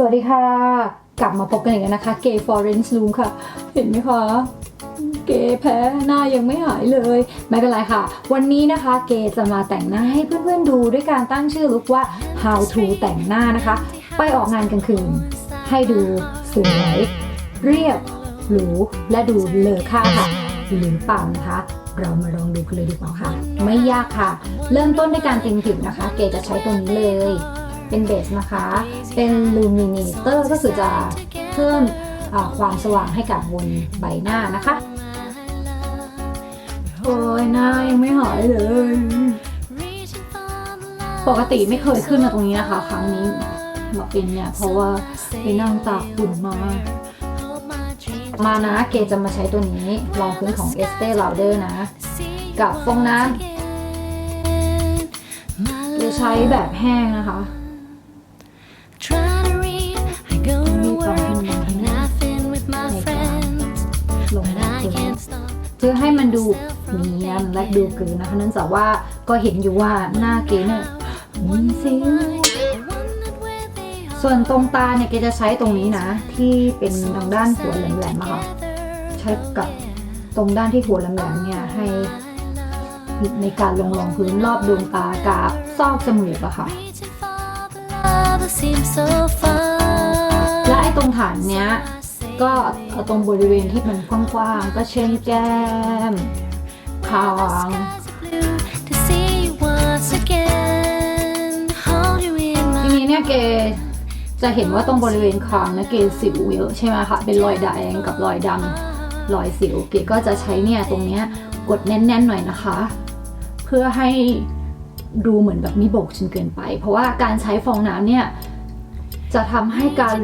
สวัสดีค่ะ กลับมาพบกันอีกแล้วนะคะเกย์ฟอร์เรนซ์ลูมค่ะ เห็นไหมคะ เกย์แพ้หน้ายังไม่หายเลย ไม่เป็นไรค่ะ วันนี้นะคะเกย์จะมาแต่งหน้าให้เพื่อนๆดูด้วยการตั้งชื่อลุกว่า how to แต่งหน้านะคะ ไปออกงานกลางคืน ให้ดูสวยเรียบหรูและดูเลอค่าค่ะหรือเปล่านะคะเรามาลองดูกันเลยดีกว่าค่ะ ไม่ยากค่ะ เริ่มต้นด้วยการเต็มผิวนะคะ เกย์จะใช้ตัวนี้เลย เป็นเบสนะคะ เป็นลูมิเนเตอร์ก็คือจะเพิ่มอ่าความสว่างให้กับบนใบหน้านะคะ โอ้ยหน้ายังไม่หายเลย ปกติไม่เคยขึ้นมาตรงนี้นะคะ ครั้งนี้มาเป็นเนี่ยเพราะว่าไปนั่งตากฝุ่นมา มานะเกจะมาใช้ตัวนี้รองพื้นของ Estee Lauder นะ กับฟองน้ำจะใช้แบบแห้งนะคะ พื่อให้มันดูเนียนและดูกลืนนะคะเนื่องจากว่าก็เห็นอยู่ว่าหน้าเก๋เนี่ยมีสิวส่วนตรงตาเนี่ยเกจะใช้ตรงนี้นะ ที่เป็นทางด้านหัวแหลมๆอะค่ะใช้กับตรงด้านที่หัวแหลมๆเนี่ยให้ในการลงรองพื้นรอบดวงตากับซอกจมูกอะค่ะ และไอ้ตรงฐานเนี้ย ก็เอาตรงบริเวณที่มันกว้างๆก็เช่นแก้มคาง Blue to see you once again, hold you in ที my นี้เนี่ยเกจะเห็นว่าตรงบริเวณคางนะเกสิวเยอะใช่ไหมคะเป็นรอยแดงกับรอยดำรอยสิวเกก็จะใช้เนี่ยตรงเนี้ยกดแน่นๆหน่อยนะคะ เพื่อให้ดูเหมือนแบบไม่โบกจนเกินไป เพราะว่าการใช้ฟองน้ำเนี่ย จะทำให้การ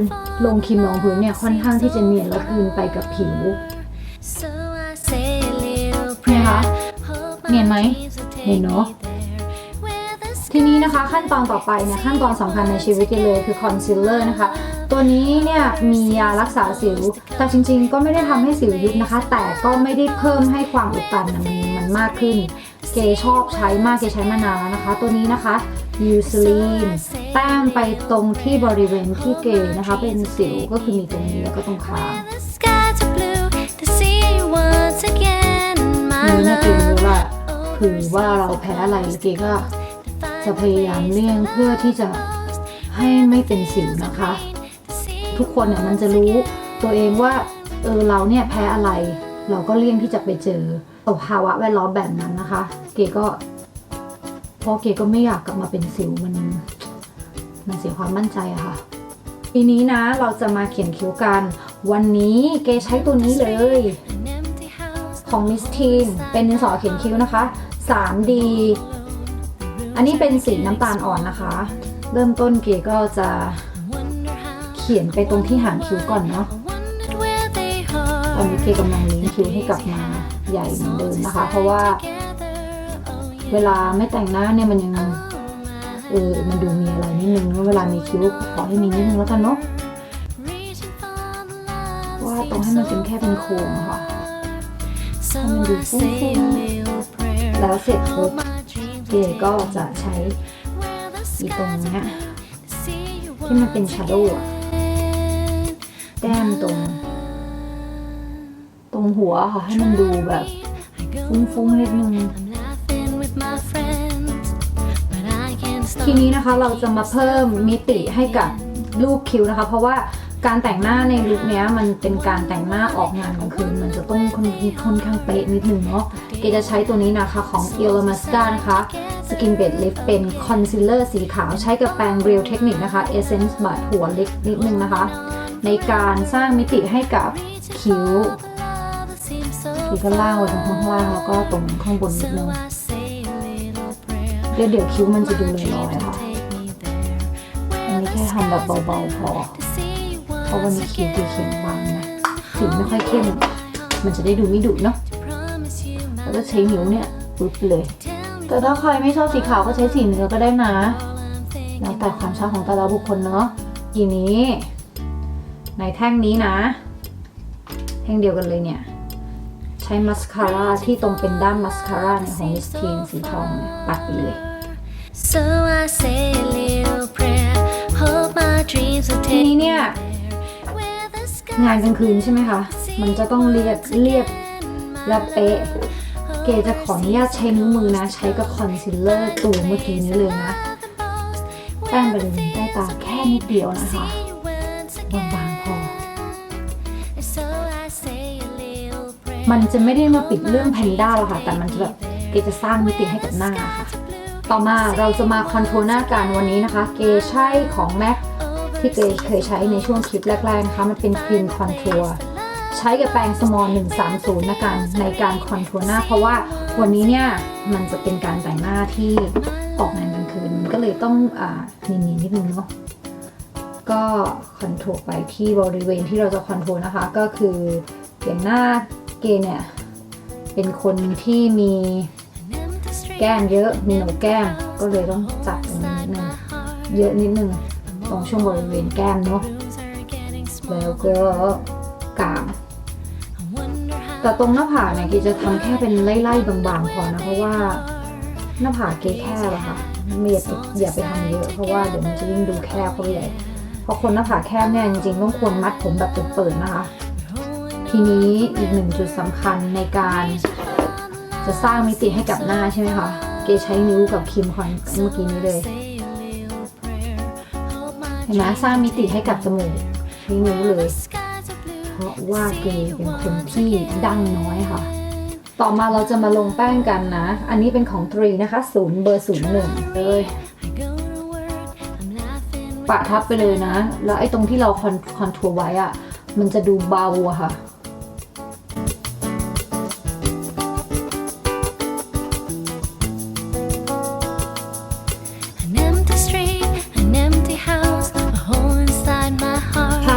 ลงครีมรองพื้นเนี่ยค่อนข้างที่จะเนียนและกลืนไปกับผิว So I say a little เนี่ยคะ prayer. Hope เนียน my ไหม dreams will เห็น take เนาะ me there. Where the ทีนี้นะคะขั้นตอนต่อไปเนี่ยขั้นตอนสำคัญในชีวิตเลยคือคอนซีลเลอร์นะคะตัวนี้เนี่ยมียารักษาสิว แต่จริงๆ ก็ไม่ได้ทำให้สิวยุบนะคะ แต่ก็ไม่ได้เพิ่มให้ความอุดตันน่ะมันมันมากขึ้น เกชอบใช้มากเกใช้มานานแล้วนะคะ ตัวนี้นะคะ ยูซลีนแต้มไปตรงที่บริเวณที่เกนะคะ เป็นสิวก็คือมีตรงนี้แล้วก็ตรงคาง The skies are blue to see you once again, นี่ my เนี่ยเกรู้ love. ละคือว่าเราแพ้อะไรเกก็จะพยายามเลี่ยงเพื่อที่จะให้ไม่เป็นสิวนะคะ ทุกคนเนี่ยมันจะรู้ตัวเองว่าเออเราเนี่ยแพ้อะไร เราก็เลี่ยงที่จะไปเจอสภาวะแวดล้อมแบบนั้นนะคะ เกก็ เพราะเกก็ไม่อยากกลับมาเป็นสิวมันมันเสียความมั่นใจอะค่ะ ทีนี้นะเราจะมาเขียนคิ้วกัน วันนี้เกใช้ตัวนี้เลย ของ Miss Teen เป็นดินสอเขียนคิ้วนะคะ 3D อันนี้เป็นสีน้ำตาลอ่อนนะคะ เริ่มต้นเกก็จะเขียนไปตรงที่หางคิ้วก่อนเนาะตอนนี้เกกำลังเลี้ยงคิ้วให้กลับมาใหญ่เหมือนเดิมนะคะ เพราะว่า เวลาไม่แต่งหน้าเนี่ยมันยังเออมันดูมีอะไรนิดนึงเวลามีคิ้วขอให้มีนิดนึงแล้วกันเนาะว่าตรงให้มันเป็นแค่เป็นโครงค่ะ So Come and do I say a something. little prayer. แล้วเสร็จปุ๊บเก่ก็จะใช้อีตรงเนี้ยที่มันเป็นชาโดว์อะแต้มตรง ตรงหัวค่ะให้มันดูแบบฟุ้งๆนิดนึง ทีนี้นะคะเราจะมาเพิ่มมิติให้กับรูปคิ้วนะคะ เพราะว่าการแต่งหน้าในลุคเนี้ยมันเป็นการแต่งหน้าออกงานกลางคืน มันจะต้องค่อนค่อนข้างเป๊ะนิดนึงเนาะเกจะใช้ตัวนี้นะคะของ e l a m a s c a นะคะ Skin Bed Lift เป็นคอนซีลเลอร์สีขาวใช้กับแปรง Real Technique นะคะ Essence บาดหัวเล็กนิดนึงนะคะ ในการสร้างมิติให้กับคิ้ว Love that seems so คิ้วก็ล่างไปตรงข้างล่างแล้วก็ตรงข้างบนนิดนึง prayer. เดี๋ยวเดี๋ยวคิ้วมันจะดูลอยๆค่ะอันนี้แค่ทำแบบเบาๆพอเพราะวันนี้ once คิ้วเขียนบางนะสีไม่ค่อยเข้มมันจะได้ดูไม่ดุเนาะแล้วก็ใช้นิ้วเนี่ยปึ๊บเลย แต่ถ้าใครไม่ชอบสีขาวก็ใช้สีเนื้อก็ได้นะแล้วแต่ความชอบของแต่ละบุคคลเนาะทีนี้ ในแท่งนี้นะ แท่งเดียวกันเลยเนี่ย ใช้มัสคาร่าที่ตรงเป็นด้ามมัสคาร่าเนี่ยของมิสทีนสีทองเนี่ยปัดไปเลย So I say a little prayer. Hope my dreams will ที take นี้เนี่ย where the sky งานกลางคืนใช่ไหมคะ มันจะต้องเรียบเรียบและเป๊ะ เกจะขออนุญาตใช้นิ้วมือนะ ใช้กับคอนซีลเลอร์ตัวเมื่อกี้นี้เลยนะ แป้งบริเวณใต้ตาแค่นิดเดียวนะคะ มันจะไม่ได้มาปิดเรื่องแพนด้าหรอกค่ะ แต่มันจะแบบเกจะสร้างมิติให้กับหน้าค่ะ ต่อมาเราจะมาคอนโทรลหน้ากันวันนี้นะคะ เกใช้ของ MAC ที่เกเคยใช้ในช่วงคลิปแรกๆนะคะ มันเป็นครีมคอนทัวร์ใช้กับแปรงสมอล130นะกันในการคอนทัวร์หน้า เพราะว่าวันนี้เนี่ยมันจะเป็นการแต่งหน้าที่ออกงานกลางคืนก็เลยต้องอ่าเนียนๆนิดนึงเนาะก็คอนโทรลไปที่บริเวณที่เราจะคอนโทรลนะคะ ก็คืออย่างหน้า เกเนี่ย เป็นคนที่มีแก้มเยอะ มีหนกแก้ม ก็เลยต้องจับตรงนิดนึงเยอะนิดนึงตรงช่วงบริเวณแก้มเนาะ แล้วก็กรามแต่ตรงหน้าผากเนี่ยเกจะทำแค่เป็นไล่ๆบางๆพอนะ เพราะว่าหน้าผากเกแคบอะค่ะไม่อย่าไปอย่าไปทำเยอะ เพราะว่าเดี๋ยวมันจะยิ่งดูแคบเข้าไปใหญ่เพราะคนหน้าผากแคบเนี่ยจริงๆต้องควรมัดผมแบบเปิดๆนะคะ ทีนี้อีกหนึ่งจุดสำคัญในการจะสร้างมิติให้กับหน้าใช่ไหมคะ เกใช้นิ้วกับครีมคอนเมื่อกี้นี้เลย เห็นไหมสร้างมิติให้กับจมูกใช้นิ้วเลย เพราะว่าเกเป็นคนที่ดั้งน้อยค่ะ ต่อมาเราจะมาลงแป้งกันนะ อันนี้เป็นของตรีนะคะศูนย์เบอร์ศูนย์หนึ่งเลยปะทับไปเลยนะ แล้วไอ้ตรงที่เราคอนคอนทัวร์ไว้อะมันจะดูเบาอะค่ะ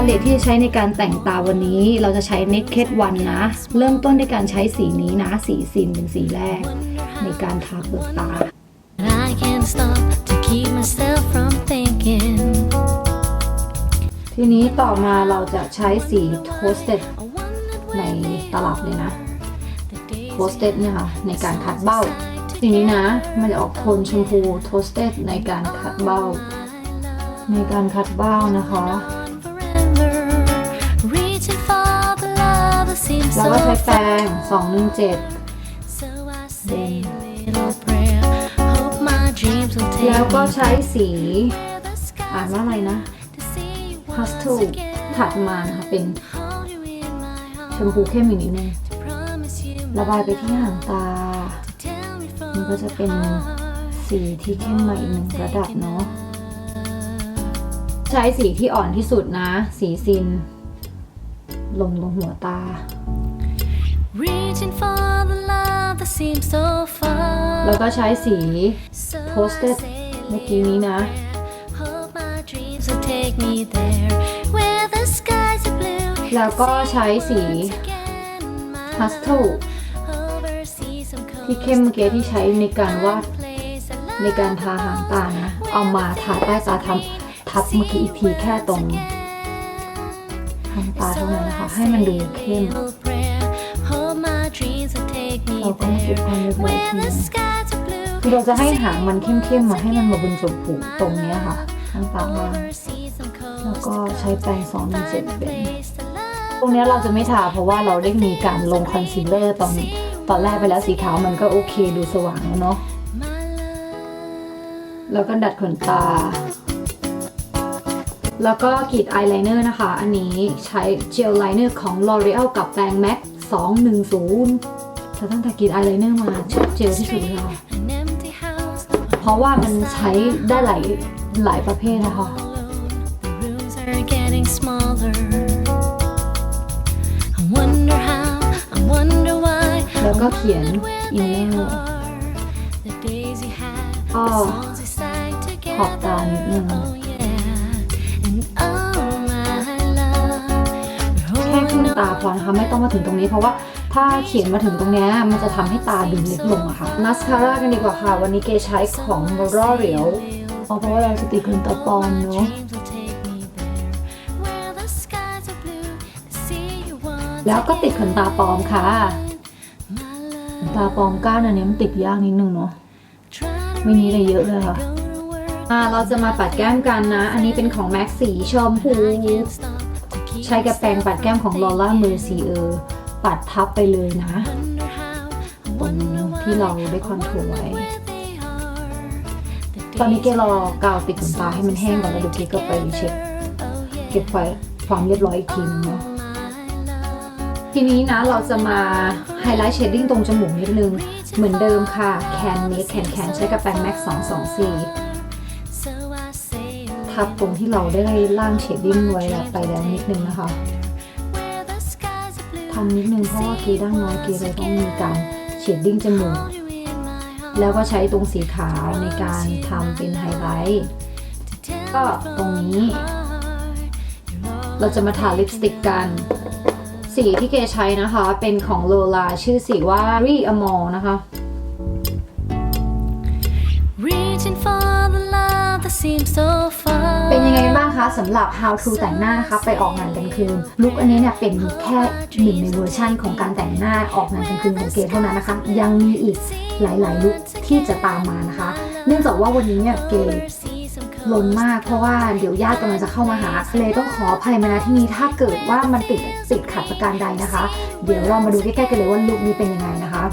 เลทที่จะใช้ในการแต่งตาวันนี้ เราจะใช้ Naked One นะ เริ่มต้นด้วยการใช้สีนี้นะ สีซินเป็นสีแรก ในการทาเปลือกตา And I can't stop to keep myself from thinking. ทีนี้ต่อมาเราจะใช้สี Toasted I wondered ใน when ตลับเลยนะ the days Toasted เนี่ยค่ะ ในการคัดเบ้า สีนี้นะ มันจะออกโทนชมพู Toasted ในการคัดเบ้า ในการคัดเบ้านะคะ แล้ว so ก็ใช้แปร far. ง217 So I say a little prayer. Hope my dreams will take แล้วก็ me ใช้สี where the skies อ่านว่าอะไรนะ to see you once Pastel again. ถัดมานะคะ เป็น Hold you in my ช arms. มพูเข้มอีกนิดนึง Promise you ระบายไปที่หางตา tell me from มันก็จะเป็น the heart. สีที่เข้มมาอีกหนึ่งระดับเนาะใช้สีที่อ่อนที่สุดนะ สีซิน ลงตรงหัวตา Reaching for the love that seems so far. แล้วก็ใช้สี So I Toasted say a เมื่อกี้นี้นะ Hope my dreams will take me there where the skies are blue. แล้วก็ใช้สี Again, my Pastel love, overseas some ที่เข้มเมื่อกี้ที่ใช้ในการวาด place I ในการทาหางตานะ เอามาทาใต้ตาทำทับเมื่อกี้อีกทีแค่ตรงหางตาเท่านั้นนะคะ ให้มันดูเข้ม เราก็มาเก็บ there ความเรียบร้อย where ที the นึง skies are blue. คือเราจะให้หางมันเข้มๆมาให้มันมาบนจมูกตรงเนี้ยค่ะข้างตาล่าง Overseas some แล้วก็ coast ใช้แปรงสองหนึ่งเจ็ด find a เป็น place to love. ตรงเนี้ยเราจะไม่ทาเพราะว่าเราได้มีการลงคอนซีลเลอร์ตอนตอนแรกไปแล้วสีขาวมันก็โอเคดูสว่างแล้วเนาะ My love. แล้วก็ดัดขนตา แล้วก็กรีดอายไลเนอร์นะคะ อันนี้ใช้เจลไลเนอร์ของ L'Oreal กับแปรง MAC 210สตันตากินอายไลเนอร์มาชอบเจลที่สุดเลยค่ะเพราะว่ามันใช้ได้หลายหลายประเภทนะคะ แล้วก็เขียนอินเนอร์ก็ขอบตานิดนึง ตาพอนะคะไม่ต้องมาถึงตรงนี้เพราะว่าถ้าเขียนมาถึงตรงเนี้ยมันจะทำให้ตาดูเล็กลงอะค่ะมาสคาร่ากันดีกว่าค่ะ วันนี้เกใช้ของ L'Oreal อ๋อเพราะว่าเราจะติดขนตาปลอมเนาะ dreams will take me there, where the skies are blue. To see you once แล้วก็ติดขนตาปลอมค่ะ my ขนตาปลอมก้านอันนี้มันติดยากนิดนึงเนาะ Try to ไม่นี้เลยเยอะเลยค่ะ go to work. อ่าเราจะมาปัดแก้มกันนะ อันนี้เป็นของแม็กสีชมพู ใช้กระแปรงปัดแก้มของลอร่าเมอร์ซีเออร์ปัดทับไปเลยนะตรงที่เราได้คอนทัวร์ไว้ ตอนนี้เกรอกาวติดขนตาให้มันแห้งก่อนแล้วเดี๋ยวเกก็ไปเช็คเก็บไว้ความเรียบร้อยอีกทีนึงเนาะทีนี้นะเราจะมาไฮไลท์เชดดิ้งตรงจมูกนิดนึง เหมือนเดิมค่ะแคนเมคแคนแคนใช้กระแปรงแม็ก224 ทับตรงที่เราได้ล่างเชดดิ้งไว้แล้วไปแล้วนิดนึงนะคะทำนิดนึงเพราะว่าเกดั้งน้อยเกเลยต้องมีการเชดดิ้งจมูกแล้วก็ใช้ตรงสีขาวในการทำเป็นไฮไลท์ก็ตรงนี้ เราจะมาทาลิปสติกกันสีที่เกใช้นะคะ เป็นของโลลาชื่อสีว่า r e a m o r นะคะ Reaching for the love เป็นยังไงบ้างคะสำหรับ How to แต่งหน้านะคะไปออกงานกลางคืนลุคอันนี้เนี่ยเป็นแค่หนึ่งในเวอร์ชั่นของการแต่งหน้าออกงานกลางคืนของเกเท่านั้นนะคะ ยังมีอีกหลายๆลุคที่จะตามมานะคะ เนื่องจากว่าวันนี้เนี่ยเกลนมากเพราะว่าเดี๋ยวญาติกำลังจะเข้ามาหาเลยต้องขออภัยมาณที่นี้ถ้าเกิดว่ามันติดติดขัดประการใดนะคะ เดี๋ยวเรามาดูใกล้ๆกันเลยว่าลุคนี้เป็นยังไงนะคะ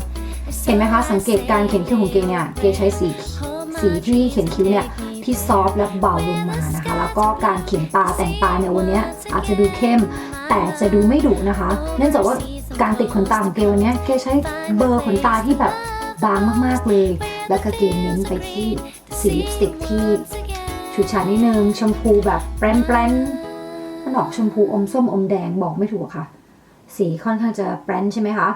เห็นไหมคะสังเกตการเขียนคิ้วของเกเนี่ยเกใช้สีสีที่เขียนคิ้วเนี่ย ที่ซอฟและเบาลงมานะคะ แล้วก็การเขียนตาแต่งตาเนี่ยวันนี้อาจจะดูเข้ม แต่จะดูไม่ดุนะคะ เนื่องจากว่าการติดขนตาของเกวันนี้เกใช้เบอร์ขนตาที่แบบบางมากๆเลย แล้วก็เกลเน้นไปที่สีลิปสติกที่ฉูดฉาดนิดนึงชมพูแบบแปรนๆมันออกชมพูอมส้มอมแดงบอกไม่ถูกอะค่ะ สีค่อนข้างจะแปรนใช่ไหมคะ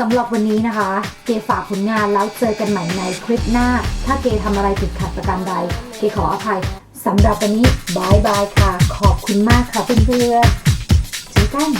สำหรับวันนี้นะคะ เกฝากผลงานแล้วเจอกันใหม่ในคลิปหน้า ถ้าเกทำอะไรผิดขัดประการใด เกขออภัยสำหรับวันนี้บายบายค่ะ ขอบคุณมากค่ะเพื่อนๆเจอกัน